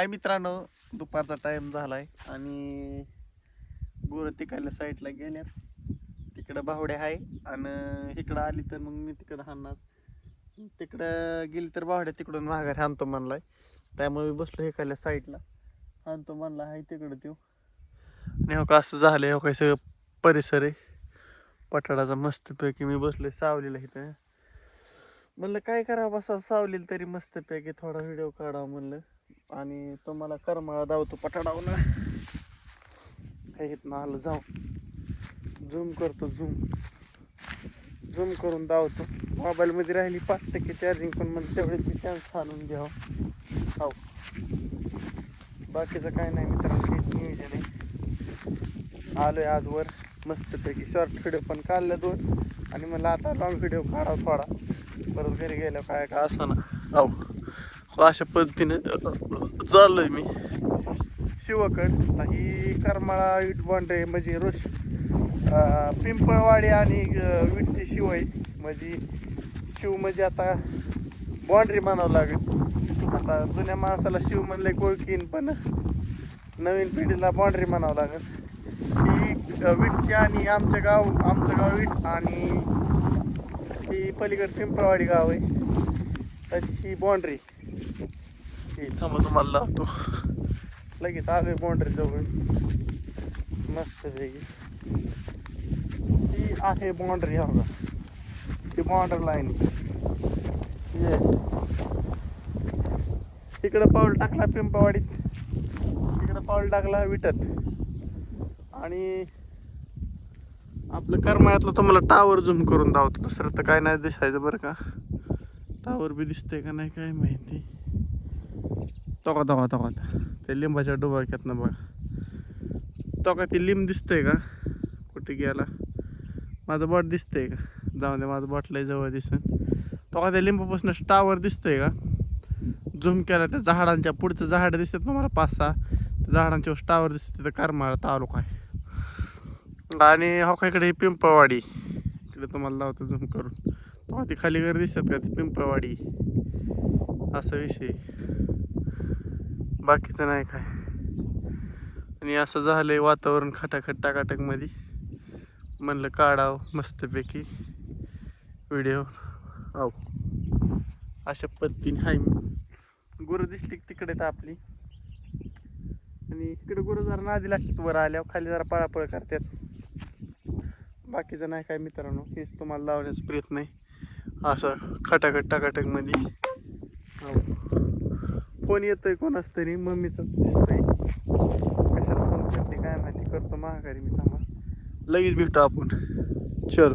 काय मित्रांनो दुपारचा टाइम झालाय आणि गोरं तिकडल्या साईडला गेल्यात. तिकडं बावड्या आहे आणि इकडं आली तर मग मी तिकडं हाणणार. तिकडं गेली तर बावड्या तिकडून माघारी हाणतो म्हणलाय. त्यामुळे मी बसलो इकडल्या साईडला हाणतो म्हणला आहे तिकडं देऊ. आणि हो का असं झालं हो काय सगळं परिसर आहे. पठाडाचा मस्तपैकी मी बसलोय सावलीला इथं. म्हणलं काय करावं बसा सावलील तरी मस्तपैकी थोडा व्हिडिओ काढावा म्हणलं. आणि तुम्हाला करमाळा धावतो पठाडाव ना काही इथनं आलं जाऊ. झूम करतो झूम. झूम करून धावतो. मोबाईलमध्ये राहिली पाच टक्के चार्जिंग पण मला तेवढेच मी चान्स आणून घ्यावं. हो बाकीचं काय नाही मित्रांनो हेच नियोजन आहे. आलोय आजवर मस्तपैकी शॉर्ट व्हिडिओ पण काढलं दोन. आणि मला आता लॉंग व्हिडिओ काढा थोडा. परत घरी गेल्यावर काय काय असं ना. हो, अशा पद्धतीने चाललोय मी. शिवकड ही करमाळा विट बॉन्ड्रे म्हणजे रोज पिंपळवाडी आणि विटची शिव आहे. म्हणजे शिव म्हणजे आता बाँड्री म्हणावं लागेल. आता जुन्या माणसाला शिव म्हणले कोळकीन पण नवीन पिढीला बाँड्री म्हणावं लागेल. ही विटची आणि आमचं गाव आमचं गाव विट आणि ही पलीकडे पिंपळवाडी गाव आहे. त्याची ही बाँड्री हे थांबा तुम्हाला लावतो. लगेच आलोय बाउंड्री जवळ. मस्त पैकी. ही आहे बाउंड्री हा बघा. ही बाँड्री लाईन ये. तिकडं पाऊल टाकला पिंपवाडीत तिकडं पाऊल टाकला विटत आणि आपलं करमाळ्यातलं तुम्हाला टावर झूम करून दावतो दुसरं तर काय नाही दिसायचं बरं का. टावर बी दिसतंय का नाही काय माहिती. तोका तोका तोका. ते लिंबाच्या डोबाक्यातनं बघा. तोका ती लिंब दिसतोय का? कुठे गेला? माझं बॉट दिसतंय का? जाऊ दे माझं बॉट लय जवळ दिसून तोका त्या लिंबापासून टावर दिसतोय का? झूम केला त्या झाडांच्या पुढचं झाड दिसतात ना मला पाच सहा. त्या झाडांच्या टावर दिसत तिथं करमाळा तालुका आहे. आणि हो हॉकाकडे इकडे ही पिंपळवाडी. इकडे तुम्हाला लावतो झूम करून. तेव्हा ती खाली घर दिसतात का ती पिंपळवाडी? असा विषय बाकीचं नाही काय. आणि असं झालं आहे वातावरण खटाखट टाकाटकमध्ये म्हणलं काढावं मस्तपैकी. व्हिडिओ. आहो अशा पद्धतीने हाय मी. गुरं दिसली की तिकडे तर आपली. आणि इकडे गुरं जरा नादी लागतात वर आल्यावर खाली जरा पळापळ करतात. बाकीचं नाही काय मित्रांनो. हेच तुम्हाला लावण्याचा प्रयत्न आहे. असं खटाखट टाकाटकमध्ये फोन येतोय कोणाच तरी मम्मीचाच दिसतोय. कशाला फोन करते काय माहिती करतो महागारी मी थांबा. लगेच भेटतो आपण. चल.